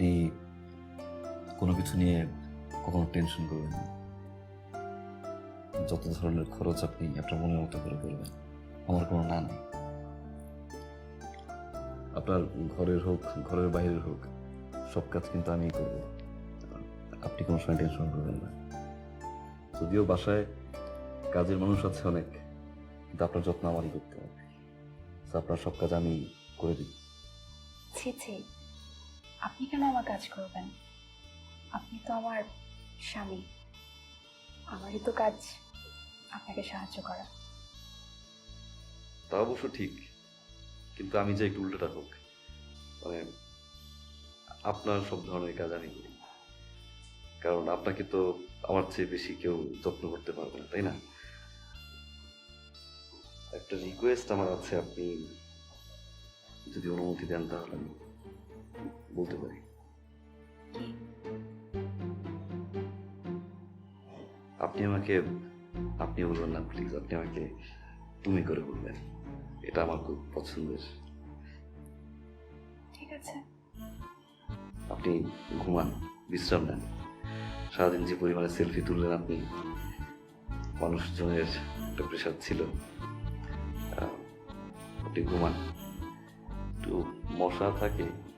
আপনি কোনো কিছু নিয়ে কখনো টেনশন করবেন না। যত ধরনের খরচ আপনি আপনার মনের মতো করে করবেন, আমার কোনো না নেই। আপনার ঘরের হোক, ঘরের বাইরের হোক, সব কাজ কিন্তু আমিই করব। আপনি কোনো সময় টেনশন করবেন না। যদিও বাসায় কাজের মানুষ আছে অনেক, কিন্তু আপনার যত্ন আমারই করতে হবে। আপনার সব কাজ আমি করে দিই। ছি ছি। আপনি কেন আমার কাজ করবেন? আপনি তো আমার স্বামী। আমারই তো কাজ আপনাকে সাহায্য করা। তা অবশ্য ঠিক। কিন্তু আমি যে একটু উল্টোটা হোক মানে আপনার সব ধরনের কাজ আমি করি। কারণ আপনাকে তো আমার চেয়ে বেশি কেউ যত্ন করতে পারবে না, তাই না? একটা রিকোয়েস্ট আমার আছে, আপনি যদি অনুমতি দেন তাহলে। বলতে পারি। আপনি আমাকে আপনি বলবেন না প্লিজ আপনি আমাকে তুমি করে বলবেন। এটা আমার খুব পছন্দের। ঠিক আছে। আপনি ঘুমান বিশ্রাম নেন। সারাদিন যে পরিমাণে সেলফি তুললেন আপনি মানুষজনের একটা প্রেশার ছিল। আপনি ঘুমান। একটু মশা থাকে